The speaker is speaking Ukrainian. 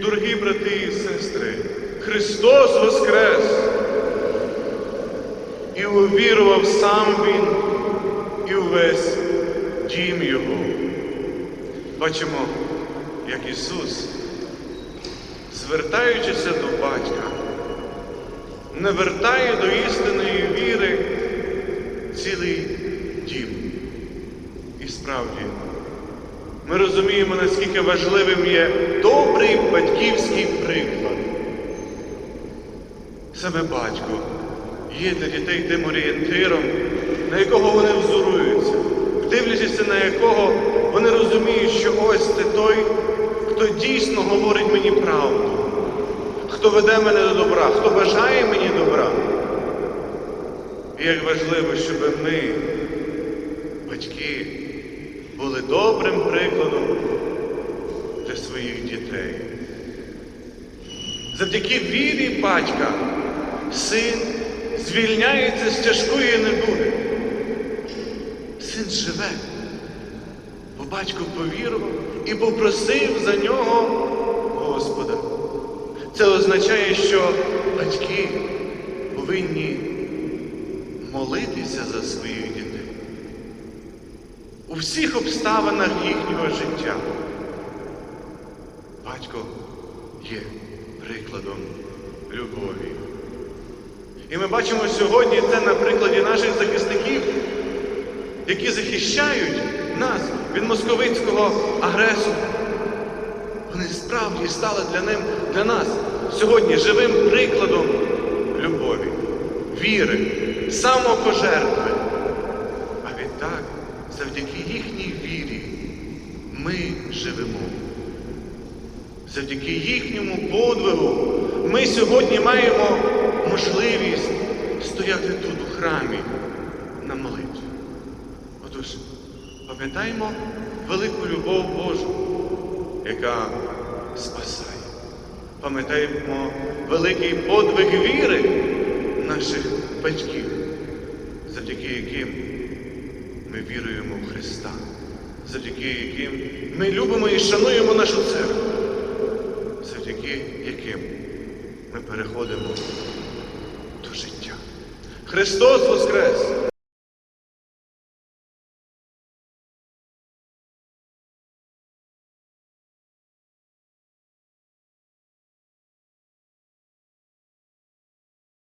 Дорогі брати і сестри, Христос Воскрес! І увірував сам Він і увесь дім Його. Бачимо, як Ісус, звертаючися до Батька, не вертає до істинної віри цілий дім. І справді, ми розуміємо, наскільки важливим є добрий батьківський приклад. Саме батько є для дітей тим орієнтиром, на якого вони взоруються, дивлячись на якого вони розуміють, що ось це той, хто дійсно говорить мені правду, хто веде мене до добра, хто бажає мені добра. І як важливо, щоб ми, батьки, були добрим прикладом своїх дітей. Завдяки вірі батька син звільняється з тяжкої недуги. Син живе, бо батько повірував і попросив за нього Господа. Це означає, що батьки повинні молитися за своїх дітей у всіх обставинах їхнього життя. Батько є прикладом любові. І ми бачимо сьогодні це на прикладі наших захисників, які захищають нас від московицького агресора. Вони справді стали для, ним, для нас сьогодні живим прикладом любові, віри, самопожертви. А відтак, завдяки їхній вірі, ми живемо. Завдяки їхньому подвигу ми сьогодні маємо можливість стояти тут у храмі на молитві. Отож, пам'ятаємо велику любов Божу, яка спасає. Пам'ятаємо великий подвиг віри наших батьків, завдяки яким ми віруємо в Христа, завдяки яким ми любимо і шануємо нашу церкву, яким ми переходимо до життя. Христос Воскрес!